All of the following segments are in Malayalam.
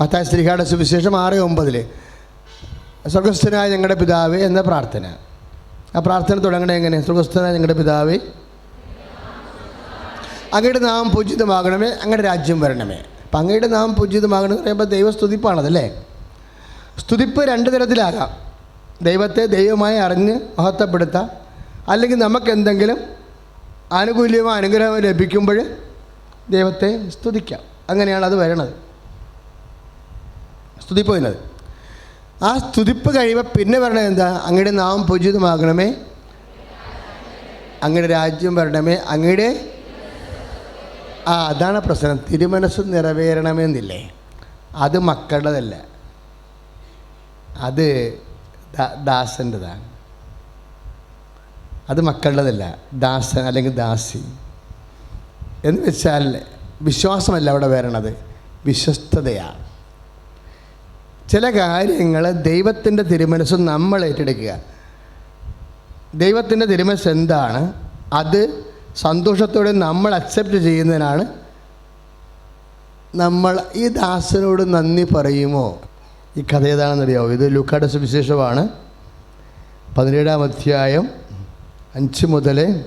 മത്തായ ശ്രീകാട സുവിശേഷം ആറ് ഒമ്പതിൽ സ്വർഗസ്ഥനായ ഞങ്ങളുടെ പിതാവ് എന്ന പ്രാർത്ഥന. ആ പ്രാർത്ഥന തുടങ്ങണേ എങ്ങനെ? സ്വർഗസ്ഥനായ ഞങ്ങളുടെ പിതാവ്. അങ്ങയുടെ നാം പൂജിതമാകണമേ അങ്ങയുടെ രാജ്യം വരണമേ. അപ്പം അങ്ങയുടെ നാം പൂജിതമാകണം എന്ന് പറയുമ്പോൾ ദൈവസ്തുതിപ്പാണതല്ലേ? സ്തുതിപ്പ് രണ്ട് തരത്തിലാകാം. ദൈവത്തെ ദൈവമായി അറിഞ്ഞ് മഹത്വപ്പെടുത്താം. അല്ലെങ്കിൽ നമുക്ക് എന്തെങ്കിലും ആനുകൂല്യമോ അനുഗ്രഹമോ ലഭിക്കുമ്പോൾ ദൈവത്തെ സ്തുതിക്കാം. അങ്ങനെയാണ് അത് വരണത്. സ്തുതിപ്പ് പോയിരുന്നത് ആ സ്തുതിപ്പ് കഴിയുമ്പോൾ പിന്നെ പറയണത് എന്താ? അങ്ങയുടെ നാമം പൂജിതമാകണമേ. അങ്ങയുടെ രാജ്യം വരണമേ. അങ്ങയുടെ ആ അതാണ് പ്രശ്നം. തിരുമനസ് നിറവേറണമെന്നില്ലേ? അത് മക്കളുടേതല്ല. അത് ദാസന്റെതാണ്. അത് മക്കളുടേതല്ല. ദാസൻ അല്ലെങ്കിൽ ദാസി. എന്ന് വെച്ചാൽ വിശ്വാസമല്ല അവിടെ വരണത്. വിശ്വസ്തതയാണ് ചില കാര്യങ്ങൾ ദൈവത്തിന്റെ തിരുമനസ് നമ്മൾ ഏറ്റെടുക്കുക. ദൈവത്തിന്റെ തിരുമനസ് എന്താണ്? അത് സന്തോഷത്തോടെ നമ്മൾ അക്സെപ്റ്റ് ചെയ്യുന്നതിനാണ് നമ്മൾ ഈ ദാസനോട് നന്ദി പറയുമോ? ഈ കഥ ഏതാണെന്നറിയാമോ ഇത് ലുക്കായുടെ സുവിശേഷമാണ്. പതിനേഴാം അധ്യായം അഞ്ച് മുതൽ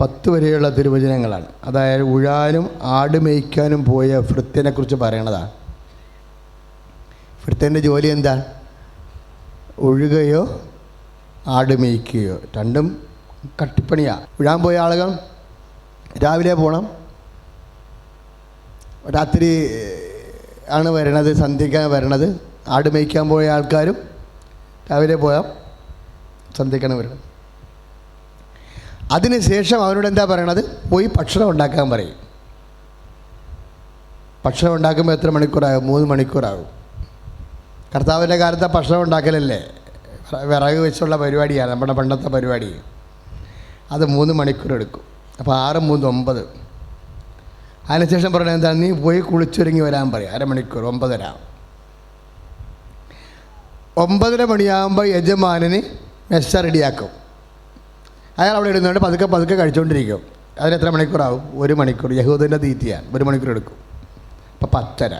പത്ത് വരെയുള്ള തിരുവചനങ്ങളാണ്. അതായത് ഉഴാനും ആട് മേയ്ക്കാനും പോയ ഭൃത്യനെക്കുറിച്ച് പറയണതാണ്. ഭൃത്യന്റെ ജോലി എന്താ? ഒഴുകയോ ആട് മേയ്ക്കുകയോ രണ്ടും കട്ടിപ്പണിയാണ് ഉഴാൻ പോയ ആളുകൾ രാവിലെ പോകണം രാത്രി ആണ് വരണത് സന്ധ്യയ്ക്കാണ് വരണത്. ആട് മേയ്ക്കാൻ പോയ ആൾക്കാരും രാവിലെ പോയാൽ സന്ധ്യക്കാണ് വരുന്നത് അതിനുശേഷം അവരോട് എന്താ പറയണത്? പോയി ഭക്ഷണം ഉണ്ടാക്കാൻ പറയും. ഭക്ഷണം ഉണ്ടാക്കുമ്പോൾ എത്ര മണിക്കൂറാകും? മൂന്ന് മണിക്കൂറാകും. കർത്താവിന്റെ കാലത്തെ ഭക്ഷണം ഉണ്ടാക്കലല്ലേ? വിറക് വെച്ചുള്ള പരിപാടിയാണ് നമ്മുടെ പണ്ടത്തെ പരിപാടി. അത് മൂന്ന് മണിക്കൂർ എടുക്കും. അപ്പോൾ ആറ് മൂന്ന് ഒമ്പത്. അതിനുശേഷം പറയണത് എന്താ നീ പോയി കുളിച്ചൊരുങ്ങി വരാൻ പറയും. അരമണിക്കൂർ ഒമ്പതര. ഒമ്പതര മണിയാകുമ്പോൾ യജമാനന് മെസ്സ റെഡിയാക്കും. അയാൾ അവിടെ ഇരുന്നുകൊണ്ട് പതുക്കെ പതുക്കെ കഴിച്ചുകൊണ്ടിരിക്കും. അതിന് എത്ര മണിക്കൂറാവും? ഒരു മണിക്കൂർ. യഹൂദന്റെ തീറ്റിയാണ്. ഒരു മണിക്കൂർ എടുക്കും. അപ്പോൾ പത്തര.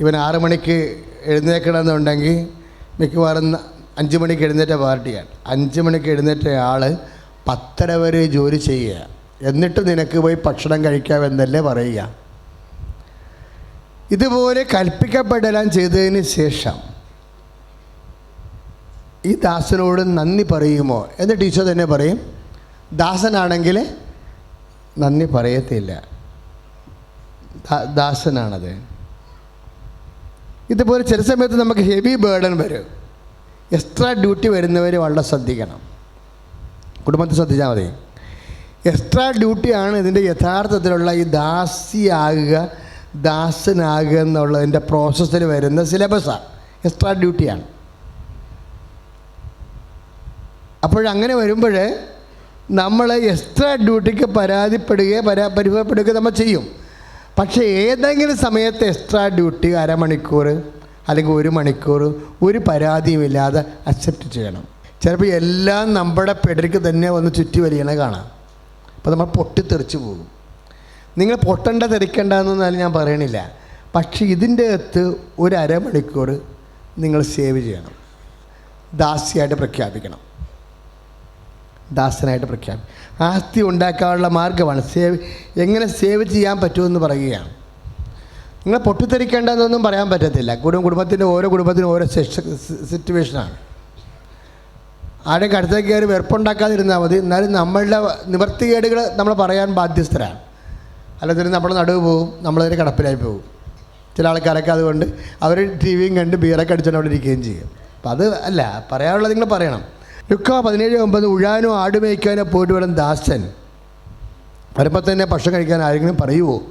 ഇവൻ ആറ് മണിക്ക് എഴുന്നേക്കണമെന്നുണ്ടെങ്കിൽ മിക്കവാറും അഞ്ച് മണിക്ക് എഴുന്നേറ്റ പാർട്ടിയാണ്. അഞ്ച് മണിക്ക് എഴുന്നേറ്റ ആൾ പത്തര വരെ ജോലി ചെയ്യുക. എന്നിട്ട് നിനക്ക് പോയി ഭക്ഷണം കഴിക്കാമെന്നല്ലേ പറയുക. ഇതുപോലെ കൽപ്പിക്കപ്പെടലാൻ ചെയ്തതിന് ശേഷം ഈ ദാസനോട് നന്ദി പറയുമോ എന്ന് ടീച്ചർ തന്നെ പറയും. ദാസനാണെങ്കിൽ നന്ദി പറയത്തില്ല. ദാസനാണത്. ഇതുപോലെ ചില സമയത്ത് നമുക്ക് ഹെവി ബേർഡൻ വരും. എക്സ്ട്രാ ഡ്യൂട്ടി വരുന്നവർ വളരെ ശ്രദ്ധിക്കണം. കുടുംബത്തിൽ ശ്രദ്ധിച്ചാൽ മതി. എക്സ്ട്രാ ഡ്യൂട്ടിയാണ് ഇതിന്റെ യഥാർത്ഥത്തിലുള്ള ഈ ദാസിയാകുക ദാസനാകുക എന്നുള്ളതിന്റെ പ്രോസസ്സിൽ വരുന്ന സിലബസാണ് എക്സ്ട്രാ ഡ്യൂട്ടിയാണ് അപ്പോഴങ്ങനെ വരുമ്പോൾ നമ്മൾ എക്സ്ട്രാ ഡ്യൂട്ടിക്ക് പരാതിപ്പെടുകയോ പരാ പരിഭവപ്പെടുകയോ നമ്മൾ ചെയ്യും. പക്ഷേ ഏതെങ്കിലും സമയത്ത് എക്സ്ട്രാ ഡ്യൂട്ടി അരമണിക്കൂർ അല്ലെങ്കിൽ ഒരു മണിക്കൂർ ഒരു പരാതിയുമില്ലാതെ അക്സെപ്റ്റ് ചെയ്യണം. ചിലപ്പോൾ എല്ലാം നമ്മുടെ പെടരിക്ക് തന്നെ വന്ന് ചുറ്റി വലിയണ കാണാം. അപ്പോൾ നമ്മൾ പൊട്ടിത്തെറിച്ച് പോകും. നിങ്ങൾ പൊട്ടണ്ട തെറിക്കണ്ട എന്നൊന്നും ഞാൻ പറയണില്ല. പക്ഷേ ഇതിന്റെ അകത്ത് ഒരു അരമണിക്കൂർ നിങ്ങൾ സേവ് ചെയ്യണം. ദാസിയായിട്ട് പ്രഖ്യാപിക്കണം. ദാസനായിട്ട് പ്രഖ്യാപിക്കും ആസ്തി ഉണ്ടാക്കാനുള്ള മാർഗമാണ്. സേവ് എങ്ങനെ സേവ് ചെയ്യാൻ പറ്റുമെന്ന് പറയുകയാണ്. നിങ്ങൾ പൊട്ടിത്തെറിക്കേണ്ടതെന്നൊന്നും പറയാൻ പറ്റത്തില്ല. കുടുംബ കുടുംബത്തിന്റെ ഓരോ കുടുംബത്തിനും ഓരോ സിറ്റുവേഷനാണ്. ആരെയും കടുത്തേക്ക് കയറി വെറുപ്പുണ്ടാക്കാതിരുന്നാൽ മതി. എന്നാലും നമ്മളുടെ നിവർത്തികേടുകൾ നമ്മൾ പറയാൻ ബാധ്യസ്ഥരാണ്. അല്ലെങ്കിൽ നമ്മൾ നടുവ് പോകും. നമ്മളതിന് കടപ്പിലായി പോകും. ചില ആൾക്കാരൊക്കെ അതുകൊണ്ട് അവർ ടി വിയും കണ്ട് ബീറൊക്കെ അടിച്ചുകൊണ്ട് അവിടെ ഇരിക്കുകയും ചെയ്യും. അപ്പം അത് അല്ല പറയാനുള്ളത് നിങ്ങൾ പറയണം. ലുക്ക പതിനേഴ് ഒമ്പത് ഉഴാനോ ആട് മേയ്ക്കാനോ പോയിട്ട് വേണം ദാസൻ. വരുമ്പോൾ തന്നെ ഭക്ഷണം കഴിക്കാൻ ആരെങ്കിലും പറയുമോ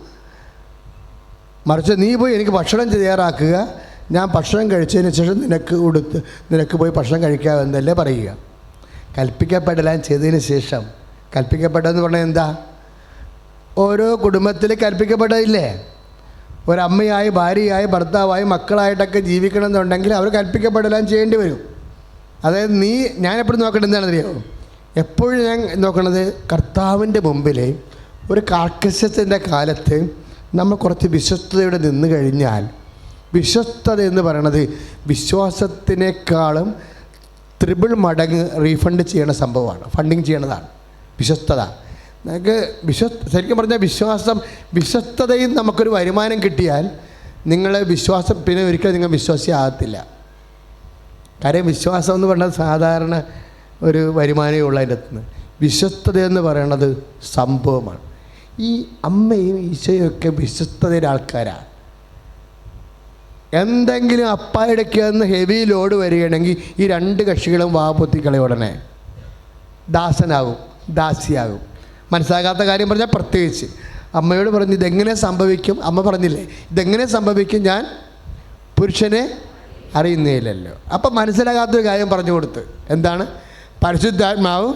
മറിച്ച് നീ പോയി എനിക്ക് ഭക്ഷണം തയ്യാറാക്കുക. ഞാൻ ഭക്ഷണം കഴിച്ചതിന് ശേഷം നിനക്ക് കൊടുത്ത് നിനക്ക് പോയി ഭക്ഷണം കഴിക്കാമെന്നല്ലേ പറയുക. കൽപ്പിക്കപ്പെടലാൻ ചെയ്തതിന് ശേഷം. കൽപ്പിക്കപ്പെട്ടതെന്ന് പറഞ്ഞാൽ എന്താ? ഓരോ കുടുംബത്തിൽ കൽപ്പിക്കപ്പെട്ടതില്ലേ ഒരമ്മയായി ഭാര്യയായി ഭർത്താവായി മക്കളായിട്ടൊക്കെ ജീവിക്കണമെന്നുണ്ടെങ്കിൽ അവർ കൽപ്പിക്കപ്പെടലാൻ ചെയ്യേണ്ടി വരും. അതായത് നീ ഞാൻ എപ്പോഴും നോക്കേണ്ടത് എന്താണെന്നറിയോ എപ്പോഴും ഞാൻ നോക്കണത് കർത്താവിന്റെ മുമ്പിൽ ഒരു കാർക്കശത്തിന്റെ കാലത്ത് നമ്മൾ കുറച്ച് വിശ്വസ്തയോടെ നിന്ന് കഴിഞ്ഞാൽ വിശ്വസ്തത എന്ന് പറയണത് വിശ്വാസത്തിനേക്കാളും ത്രിബിൾ മടങ്ങ് റീഫണ്ട് ചെയ്യണ സംഭവമാണ്. ഫണ്ടിങ് ചെയ്യണതാണ്. വിശ്വസ്തത. നമുക്ക് വിശ്വ ശരിക്കും പറഞ്ഞാൽ വിശ്വാസം വിശ്വസ്തതയിൽ നമുക്കൊരു വരുമാനം കിട്ടിയാൽ നിങ്ങളെ വിശ്വാസം പിന്നെ ഒരിക്കലും നിങ്ങൾ വിശ്വാസിയാകത്തില്ല. കാര്യം വിശ്വാസം എന്ന് പറയുന്നത് സാധാരണ ഒരു വരുമാനമേ ഉള്ളൂ അതിന്റെ അകത്തുനിന്ന് വിശ്വസ്തത എന്ന് പറയുന്നത് സംഭവമാണ്. ഈ അമ്മയും ഈശോയും ഒക്കെ വിശ്വസ്തതയുടെ ആൾക്കാരാണ്. എന്തെങ്കിലും അപ്പായിടയ്ക്ക് നിന്ന് ഹെവി ലോഡ് വരികയാണെങ്കിൽ ഈ രണ്ട് കക്ഷികളും വാ പൊത്തിക്കളെ ഉടനെ. ദാസനാകും ദാസിയാകും. മനസ്സിലാകാത്ത കാര്യം പറഞ്ഞാൽ പ്രത്യേകിച്ച്. അമ്മയോട് പറഞ്ഞു ഇതെങ്ങനെ സംഭവിക്കും? അമ്മ പറഞ്ഞില്ലേ ഇതെങ്ങനെ സംഭവിക്കും? ഞാൻ പുരുഷനെ അറിയുന്നില്ലല്ലോ അപ്പം മനസ്സിലാകാത്തൊരു കാര്യം പറഞ്ഞു കൊടുത്ത്. എന്താണ്? പരിശുദ്ധാത്മാവ്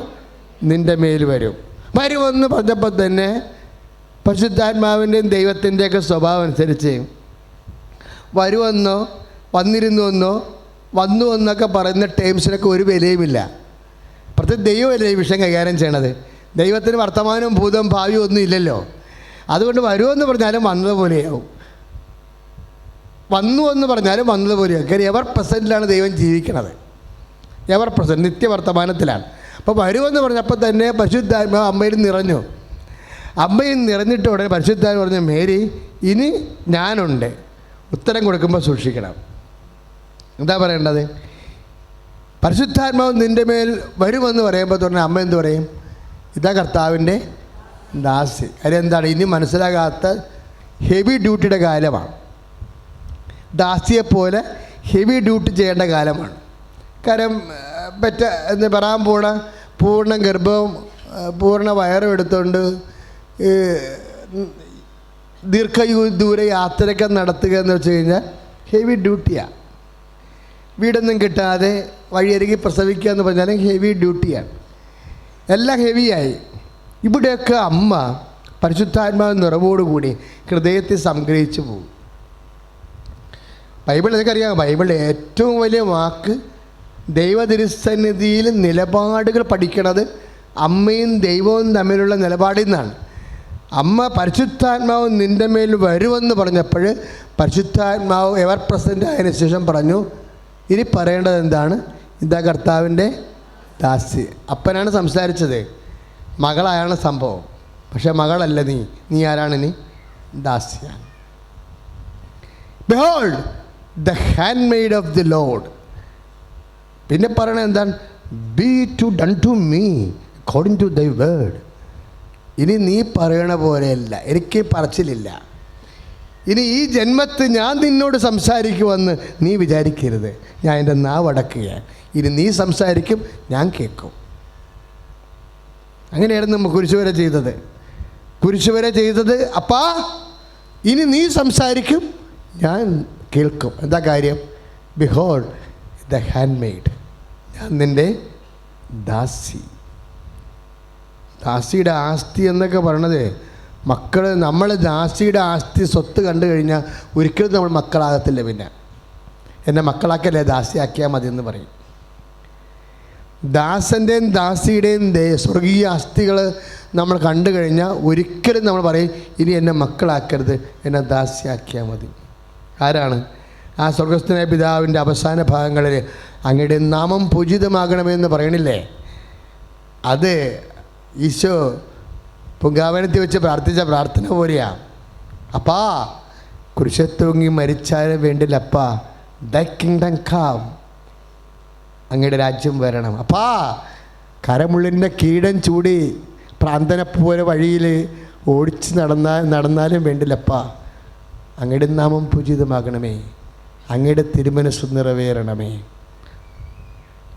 നിന്റെ മേൽ വരും. വരുമെന്ന് പറഞ്ഞപ്പോൾ തന്നെ പരിശുദ്ധാത്മാവിന്റെയും ദൈവത്തിന്റെയൊക്കെ സ്വഭാവം അനുസരിച്ച് വരുമെന്നോ വന്നിരുന്നുവെന്നോ വന്നു എന്നൊക്കെ പറയുന്ന ടേംസിനൊക്കെ ഒരു വിലയുമില്ല. പ്രത്യേക ദൈവമല്ലേ ഈ വിഷയം കൈകാര്യം ചെയ്യണത്? ദൈവത്തിന് വർത്തമാനവും ഭൂതവും ഭാവിയും ഒന്നും ഇല്ലല്ലോ. അതുകൊണ്ട് വരുമെന്ന് പറഞ്ഞാലും വന്നതുപോലെയാവും വന്നു എന്ന് പറഞ്ഞാലും വന്നതുപോലെയാണ് കാര്യം എവർ പ്രസന്റിലാണ് ദൈവം ജീവിക്കുന്നത് എവർ പ്രസന്റ് നിത്യവർത്തമാനത്തിലാണ്. അപ്പോൾ വരുമെന്ന് പറഞ്ഞപ്പോൾ തന്നെ പരിശുദ്ധ അമ്മയിൽ നിറഞ്ഞു. അമ്മയിൽ നിറഞ്ഞിട്ട് ഉടനെ പരിശുദ്ധാത്മ പറഞ്ഞു മേരി ഇനി ഞാനുണ്ട്. ഉത്തരം കൊടുക്കുമ്പോൾ സൂക്ഷിക്കണം. എന്താ പറയേണ്ടത്? പരിശുദ്ധാത്മാവ് നിന്റെ മേൽ വരുമെന്ന് പറയുമ്പോൾ തന്നെ അമ്മ എന്ത് പറയും? ഇതാ കർത്താവിന്റെ ദാസി. കാര്യം എന്താണ്? ഇനി മനസ്സിലാകാത്ത ഹെവി ഡ്യൂട്ടിയുടെ കാലമാണ് ദാസിയെപ്പോലെ ഹെവി ഡ്യൂട്ടി ചെയ്യേണ്ട കാലമാണ്. കാരണം പറ്റ എന്ന് പറയാൻ പോണ പൂർണ ഗർഭവും പൂർണ വയറും എടുത്തുകൊണ്ട് ദീർഘ ദൂര യാത്രയൊക്കെ നടത്തുക എന്ന് വെച്ച് കഴിഞ്ഞാൽ ഹെവി ഡ്യൂട്ടിയാണ് വീടൊന്നും കിട്ടാതെ വഴിയരികി പ്രസവിക്കുക എന്ന് പറഞ്ഞാൽ ഹെവി ഡ്യൂട്ടിയാണ് എല്ലാം ഹെവിയായി ഇവിടെയൊക്കെ അമ്മ പരിശുദ്ധാത്മാവ് നിറവോടുകൂടി ഹൃദയത്തിൽ സംഗ്രഹിച്ചു പോകും. ബൈബിൾ നിനക്കറിയാം ബൈബിളിലെ ഏറ്റവും വലിയ വാക്ക് ദൈവതിരുസന്നിധിയിൽ നിലപാടുകൾ പഠിക്കണത് അമ്മയും ദൈവവും തമ്മിലുള്ള നിലപാടിൽ നിന്നാണ്. അമ്മ പരിശുദ്ധാത്മാവ് നിന്റെ മേൽ വരുമെന്ന് പറഞ്ഞപ്പോൾ പരിശുദ്ധാത്മാവ് എവർ പ്രസന്റ് ആയതിനു ശേഷം പറഞ്ഞു ഇനി പറയേണ്ടത് എന്താണ്? ഇതാ കർത്താവിന്റെ ദാസി. അപ്പനാണ് സംസാരിച്ചത് മകളായാണ് സംഭവം. പക്ഷേ മകളല്ല നീ. നീ ആരാണ്? നീ ദാസിയാണ്. Behold the handmaid of the Lord പിന്നെ പറയണത് എന്താണ്? Be to done to me according to thy word ഇനി നീ പറയണ പോലെയല്ല. എനിക്ക് പറച്ചിലില്ല. ഇനി ഈ ജന്മത്ത് ഞാൻ നിന്നോട് സംസാരിക്കുമെന്ന് നീ വിചാരിക്കരുത്. ഞാൻ എന്റെ നാവടക്കുകയാണ് ഇനി നീ സംസാരിക്കും ഞാൻ കേൾക്കും. അങ്ങനെയായിരുന്നു നമ്മൾ കുരിശുവരെ ചെയ്തത്. കുരിശുവരെ ചെയ്തത് അപ്പാ ഇനി നീ സംസാരിക്കും ഞാൻ കേൾക്കും. എന്താ കാര്യം? ബിഹോൾ ദ ഹാൻഡ് മെയ്ഡ് ഞാൻ നിന്റെ ദാസി. ദാസിയുടെ ആസ്തി എന്നൊക്കെ പറയണത് മക്കൾ നമ്മൾ ദാസിയുടെ ആസ്തി സ്വത്ത് കണ്ടു കഴിഞ്ഞാൽ ഒരിക്കലും നമ്മൾ മക്കളാകത്തില്ല പിന്നെ. എന്നെ മക്കളാക്കിയല്ലേ ദാസിയാക്കിയാൽ മതി എന്ന് പറയും. ദാസന്റെയും ദാസിയുടെയും സ്വർഗീയ ആസ്തികൾ നമ്മൾ കണ്ടു കഴിഞ്ഞാൽ ഒരിക്കലും നമ്മൾ പറയും ഇനി എന്നെ മക്കളാക്കരുത് എന്നെ ദാസിയാക്കിയാൽ മതി. ആരാണ്? ആ സ്വർഗസ്ഥനായ പിതാവിന്റെ അവസാന ഭാഗങ്ങളിൽ അങ്ങയുടെ നാമം പൂജിതമാകണമെന്ന് പറയണില്ലേ? അത് ഈശോ പൊങ്കാവനത്തിൽ വെച്ച് പ്രാർത്ഥിച്ച പ്രാർത്ഥന പോലെയാ. അപ്പാ കുരിശത്തൂങ്ങി മരിച്ചാലും വേണ്ടില്ലപ്പാ ദ കിങ്ഡം കാം അങ്ങയുടെ രാജ്യം വരണം. അപ്പാ കരമുള്ളിന്റെ കീടം ചൂടി പ്രാന്തനെ പോലെ വഴിയിൽ ഓടിച്ച് നടന്നാൽ നടന്നാലും വേണ്ടില്ലപ്പാ അങ്ങയുടെ നാമം പൂജിതമാകണമേ. അങ്ങയുടെ തിരുമനസ് നിറവേറണമേ.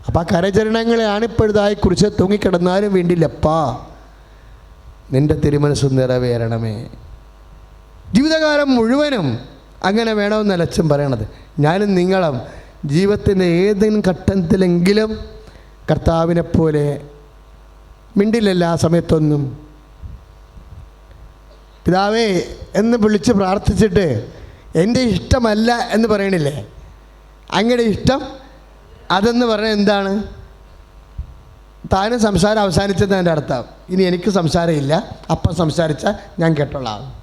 അപ്പം ആ കരചരണങ്ങളെ ആണിപ്പഴുതായി കുറിച്ച് തൂങ്ങിക്കിടന്നാലും വേണ്ടില്ലപ്പാ നിന്റെ തിരുമനസ് നിറവേറണമേ. ജീവിതകാലം മുഴുവനും അങ്ങനെ വേണമെന്നല്ല അച്ഛൻ പറയണത്. ഞാനും നിങ്ങളും ജീവിതത്തിന്റെ ഏതെങ്കിലും ഘട്ടത്തിലെങ്കിലും കർത്താവിനെ പോലെ മിണ്ടില്ലല്ല ആ സമയത്തൊന്നും. പിതാവേ എന്ന് വിളിച്ച് പ്രാർത്ഥിച്ചിട്ട് എന്റെ ഇഷ്ടമല്ല എന്ന് പറയണില്ലേ? അങ്ങയുടെ ഇഷ്ടം അതെന്ന് പറഞ്ഞാൽ എന്താണ്? താനും സംസാരം അവസാനിച്ചത് എന്റെ അർത്ഥം ഇനി എനിക്ക് സംസാരമില്ല. അപ്പം സംസാരിച്ചാൽ ഞാൻ കേട്ടോളാം.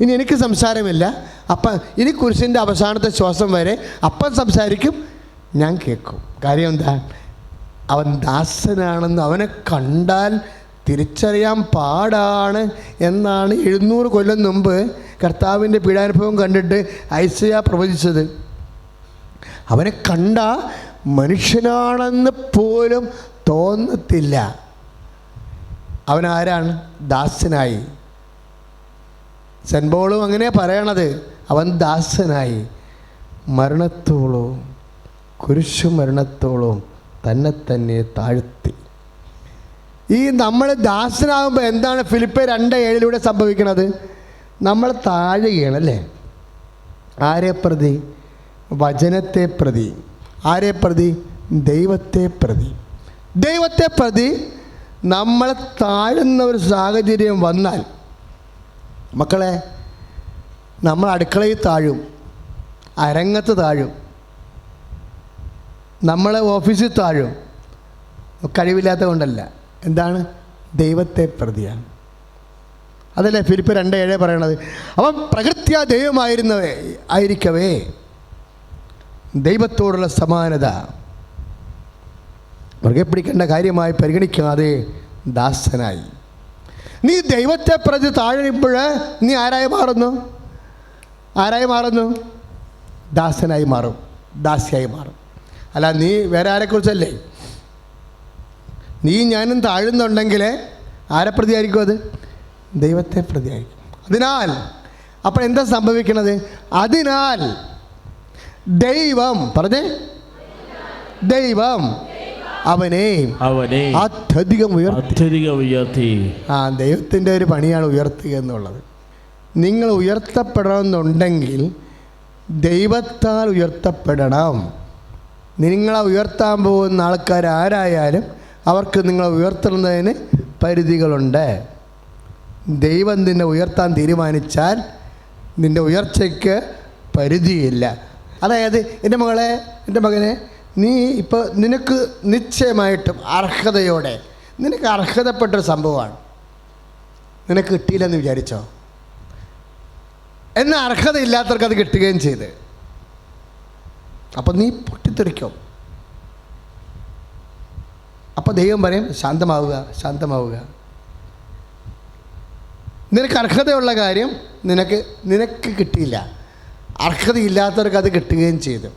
ഇനി എനിക്ക് സംസാരമില്ല. അപ്പം ഇനി കുരിശിന്റെ അവസാനത്തെ ശ്വാസം വരെ അപ്പം സംസാരിക്കും ഞാൻ കേൾക്കും. കാര്യം എന്താ? അവൻ ദാസനാണെന്ന് അവനെ കണ്ടാൽ തിരിച്ചറിയാൻ പാടാണ് എന്നാണ് എഴുന്നൂറ് കൊല്ലം മുമ്പ് കർത്താവിന്റെ പീഡാനുഭവം കണ്ടിട്ട് ഐസയ പ്രവചിച്ചത്. അവനെ കണ്ട മനുഷ്യനാണെന്ന് പോലും തോന്നത്തില്ല. അവനാരാണ് ദാസനായി. സെൻബോളും അങ്ങനെ പറയണത്. അവൻ ദാസനായി. മരണത്തോളവും കുരിശു മരണത്തോളവും തന്നെ തന്നെ താഴ്ത്തി. ഈ നമ്മൾ ദാസനാകുമ്പോൾ എന്താണ് ഫിലിപ്പ് രണ്ട് ഏഴിലൂടെ സംഭവിക്കുന്നത് നമ്മൾ താഴുകയാണ് അല്ലേ ആരെ പ്രതി? വചനത്തെ പ്രതി. ആരെ പ്രതി? ദൈവത്തെ പ്രതി. ദൈവത്തെ പ്രതി നമ്മൾ താഴുന്ന ഒരു സാഹചര്യം വന്നാൽ മക്കളെ നമ്മൾ അടുക്കളയിൽ താഴും അരങ്ങത്ത് താഴും നമ്മളെ ഓഫീസിൽ താഴും കഴിവില്ലാത്ത കൊണ്ടല്ല എന്താണ്? ദൈവത്തെ പ്രതിയാണ്. അതല്ലേ ഫിലിപ്പ് രണ്ട് ഏഴ് പറയണത്? അവൻ പ്രകൃത്യ ദൈവമായിരുന്നവേ ആയിരിക്കവേ. ദൈവത്തോടുള്ള സമാനത. മുറുകെ പിടിക്കേണ്ട കാര്യമായി പരിഗണിക്കാതെ ദാസനായി. നീ ദൈവത്തെ പ്രതി താഴെയുമ്പോൾ നീ ആരായി മാറുന്നു? ആരായി മാറുന്നു? ദാസനായി മാറും. ദാസിയായി മാറും. അല്ല നീ വേറെ ആരെക്കുറിച്ചല്ലേ? നീ ഞാനും താഴുന്നുണ്ടെങ്കിൽ ആരെ പ്രതിയായിരിക്കും അത്? ദൈവത്തെ പ്രതിയായിരിക്കും. അതിനാൽ അപ്പോൾ എന്താ സംഭവിക്കണത് അതിനാൽ ദൈവം പറഞ്ഞേ? ദൈവം അവനെ അവനെ അത്യധികം ഉയർത്തി. ഉയർത്തി. ആ ദൈവത്തിന്റെ ഒരു പണിയാണ് ഉയർത്തുക എന്നുള്ളത്. നിങ്ങൾ ഉയർത്തപ്പെടണമെന്നുണ്ടെങ്കിൽ ദൈവത്താൽ ഉയർത്തപ്പെടണം. നിങ്ങളെ ഉയർത്താൻ പോകുന്ന ആൾക്കാർ ആരായാലും അവർക്ക് നിങ്ങളെ ഉയർത്തുന്നതിന് പരിധികളുണ്ട്. ദൈവം നിന്നെ ഉയർത്താൻ തീരുമാനിച്ചാൽ നിന്റെ ഉയർച്ചയ്ക്ക് പരിധിയില്ല. അതായത് എന്റെ മകളെ എന്റെ മകനെ നീ ഇപ്പോൾ നിനക്ക് നിശ്ചയമായിട്ടും അർഹതയോടെ നിനക്ക് അർഹതപ്പെട്ടൊരു സംഭവമാണ്. നിനക്ക് കിട്ടിയില്ലെന്ന് വിചാരിച്ചോ? എന്നാൽ അർഹതയില്ലാത്തവർക്ക് അത് കിട്ടുകയും ചെയ്ത്. അപ്പം നീ പൊട്ടിത്തെറിക്കും. അപ്പോൾ ദൈവം പറയും ശാന്തമാവുക ശാന്തമാവുക. നിനക്ക് അർഹതയുള്ള കാര്യം നിനക്ക് നിനക്ക് കിട്ടിയില്ല. അർഹതയില്ലാത്തവർക്ക് അത് കിട്ടുകയും ചെയ്തു.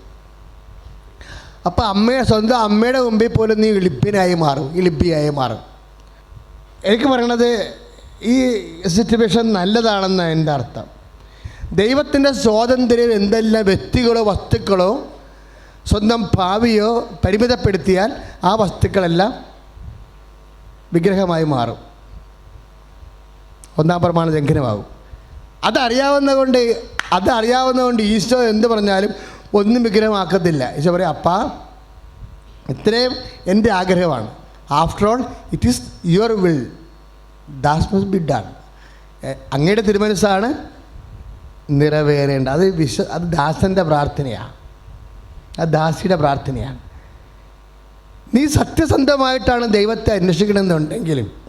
അപ്പോൾ അമ്മയെ സ്വന്തം അമ്മയുടെ മുമ്പിൽ പോലും നീ ഇളിപ്പിനായി മാറും ഇളിപ്പിയായി മാറും. എനിക്ക് പറയണത് ഈ സിറ്റുവേഷൻ നല്ലതാണെന്ന് എന്റെ അർത്ഥം. ദൈവത്തിന്റെ സ്വാതന്ത്ര്യം എന്തെല്ലാം വ്യക്തികളോ വസ്തുക്കളോ സ്വന്തം ഭാവിയോ പരിമിതപ്പെടുത്തിയാൽ ആ വസ്തുക്കളെല്ലാം വിഗ്രഹമായി മാറും. ഒന്നാം പ്രമാണ ലംഘനമാകും. അതറിയാവുന്ന കൊണ്ട് അതറിയാവുന്ന കൊണ്ട് ഈശോ എന്ത് പറഞ്ഞാലും ഒന്നും വിഗ്രഹമാക്കത്തില്ല. ഈശോ പറയും അപ്പാ ഇത്രയും എന്റെ ആഗ്രഹമാണ്. After all it is your will thus must be done അങ്ങയുടെ തിരുമനസ്സാണ് നിറവേറേണ്ടത്. അത് വിശ്വ അത് ദാസന്റെ പ്രാർത്ഥനയാണ്. അത് ദാസിയുടെ പ്രാർത്ഥനയാണ്. നീ സത്യസന്ധമായിട്ടാണ് ദൈവത്തെ അന്വേഷിക്കണമെന്നുണ്ടെങ്കിലും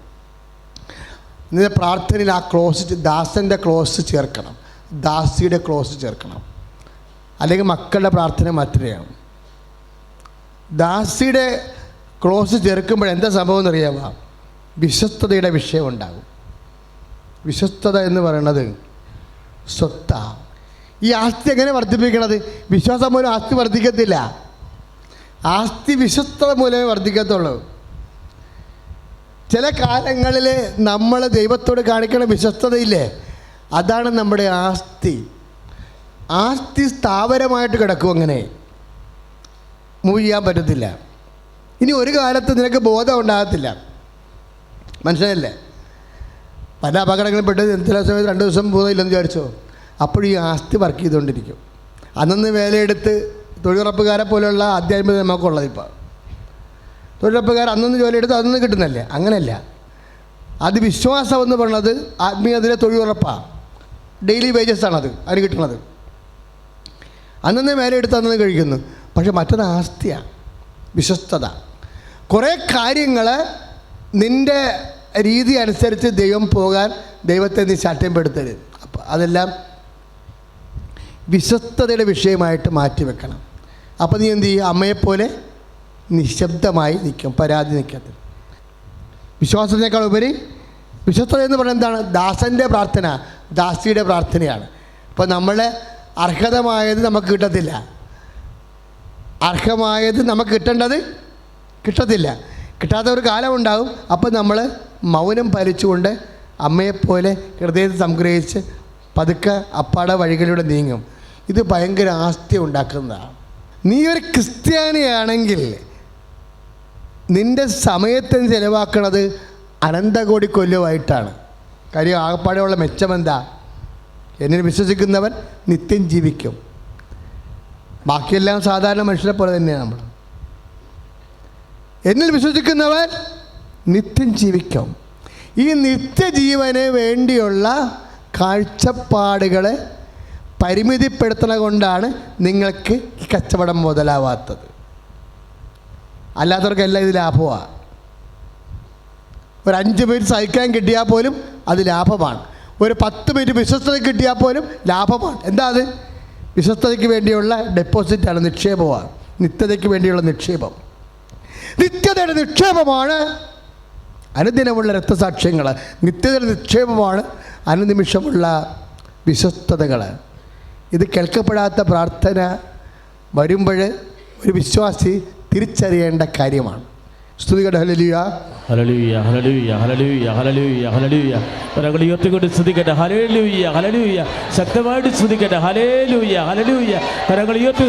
നിന്റെ പ്രാർത്ഥനയിൽ ആ ക്ലോസ് ദാസന്റെ ക്ലോസ് ചേർക്കണം. ദാസിയുടെ ക്ലോസ് ചേർക്കണം. അല്ലെങ്കിൽ മക്കളുടെ പ്രാർത്ഥന മാത്രയാണ് ദാസിയുടെ ക്ലോസ് ചേർക്കുമ്പോൾ എന്താ സംഭവം എന്നറിയാമോ വിശ്വസ്തതയുടെ വിഷയം ഉണ്ടാകും. വിശ്വസ്തത എന്ന് പറയുന്നത് സ്വത്ത. ഈ ആസ്തി എങ്ങനെ വർദ്ധിപ്പിക്കണത്? വിശ്വാസം മൂലം ആസ്തി വർദ്ധിക്കത്തില്ല. ആസ്തി വിശ്വസ്തത മൂലമേ വർദ്ധിക്കത്തുള്ളൂ. ചില കാലങ്ങളിൽ നമ്മൾ ദൈവത്തോട് കാണിക്കുന്ന വിശ്വസ്തതയില്ലേ? അതാണ് നമ്മുടെ ആസ്തി. ആസ്തി സ്ഥാവരമായിട്ട് കിടക്കും അങ്ങനെ. മൂവ് ചെയ്യാൻ പറ്റത്തില്ല. ഇനി ഒരു കാലത്ത് നിനക്ക് ബോധം ഉണ്ടാകത്തില്ല. മനസ്സിലല്ലേ പല അപകടങ്ങളും പെട്ട് ചില സമയത്ത് രണ്ട് ദിവസം ബോധമില്ലെന്ന് വിചാരിച്ചോ? അപ്പോഴും ഈ ആസ്തി വർക്ക് ചെയ്തുകൊണ്ടിരിക്കും. അന്നന്ന് വേലയെടുത്ത് തൊഴിലുറപ്പുകാരെ പോലെയുള്ള ആധ്യാത്മികത നമുക്കുള്ളത് ഇപ്പോൾ തൊഴിലുറപ്പുകാർ അന്നന്ന് ജോലിയെടുത്ത് അതൊന്നും കിട്ടുന്നല്ലേ. അങ്ങനെയല്ല. അത് വിശ്വാസം എന്ന് പറയുന്നത് ആത്മീയതയിലെ തൊഴിലുറപ്പാണ് ഡെയിലി വേജസ് ആണത്. അതിന് കിട്ടുന്നത്. അന്നന്ന് വേലയെടുത്ത് അന്നന്ന് കഴിക്കുന്നു. പക്ഷെ മറ്റത് ആസ്തിയാണ് വിശ്വസ്തത. കുറേ കാര്യങ്ങൾ നിന്റെ രീതി അനുസരിച്ച് ദൈവം പോകാൻ ദൈവത്തെ നീ ശാഠ്യപ്പെടുത്തരുത്. അപ്പം അതെല്ലാം വിശ്വസ്തതയുടെ വിഷയമായിട്ട് മാറ്റിവെക്കണം അപ്പോൾ നീ എന്ത് ചെയ്യും? അമ്മയെപ്പോലെ നിശബ്ദമായി നിൽക്കും പരാതി നിൽക്കത്തില്ല വിശ്വാസത്തിനേക്കാൾ ഉപരി വിശ്വസ്തത എന്ന് പറയുന്നത് എന്താണ്? ദാസന്റെ പ്രാർത്ഥന ദാസിയുടെ പ്രാർത്ഥനയാണ്. അപ്പോൾ നമ്മൾ അർഹതമായത് നമുക്ക് കിട്ടത്തില്ല. അർഹമായത് നമുക്ക് കിട്ടേണ്ടത് കിട്ടത്തില്ല. കിട്ടാത്ത ഒരു കാലമുണ്ടാകും. അപ്പോൾ നമ്മൾ മൗനം പാലിച്ചുകൊണ്ട് അമ്മയെപ്പോലെ ഹൃദയത്തിൽ സംഗ്രഹിച്ച് പതുക്കെ അപ്പാടെ വഴികളിലൂടെ നീങ്ങും. ഇത് ഭയങ്കര ആസ്തി ഉണ്ടാക്കുന്നതാണ്. നീ ഒരു ക്രിസ്ത്യാനിയാണെങ്കിൽ നിന്റെ സമയത്തെ ചിലവാക്കുന്നത് അനന്തകോടി കൊല്ലമായിട്ടാണ് കാര്യം ആകപ്പാടെയുള്ള മെച്ചമെന്താ? എന്നിൽ വിശ്വസിക്കുന്നവൻ നിത്യം ജീവിക്കും. ബാക്കിയെല്ലാം സാധാരണ മനുഷ്യരെ പോലെ തന്നെയാണ് നമ്മൾ. എന്നിൽ വിശ്വസിക്കുന്നവൻ നിത്യം ജീവിക്കും. ഈ നിത്യജീവന് വേണ്ടിയുള്ള കാഴ്ചപ്പാടുകളെ പരിമിതിപ്പെടുത്തണ കൊണ്ടാണ് നിങ്ങൾക്ക് ഈ കച്ചവടം മുതലാവാത്തത്. അല്ലാത്തവർക്കെല്ലാം ഇത് ലാഭമാണ് ഒരു അഞ്ച് മിനിറ്റ് സഹിക്കാൻ കിട്ടിയാൽ പോലും അത് ലാഭമാണ്. ഒരു പത്ത് മിനിറ്റ് വിശ്വസ്തത കിട്ടിയാൽ പോലും ലാഭമാണ്. എന്താ അത്? വിശ്വസ്തതയ്ക്ക് വേണ്ടിയുള്ള ഡെപ്പോസിറ്റാണ് നിക്ഷേപമാണ് നിത്യതയ്ക്ക് വേണ്ടിയുള്ള നിക്ഷേപം. നിത്യതയുടെ നിക്ഷേപമാണ് അനുദിനമുള്ള രക്തസാക്ഷ്യങ്ങൾ നിത്യതയുടെ നിക്ഷേപമാണ് അനുനിമിഷമുള്ള വിശ്വസ്തതകൾ ഇത് കേൾക്കപ്പെടാത്ത പ്രാർത്ഥന വരുമ്പോൾ ഒരു വിശ്വാസി തിരിച്ചറിയേണ്ട കാര്യമാണ്. സ്തുതികട. ഹലലൂയ ഹലലൂയ ഹലലൂയ ഹലലൂയ ശക്തമായിട്ട് സ്തുതിക്കട്ടെ. കരങ്ങൾ ഉയർത്തി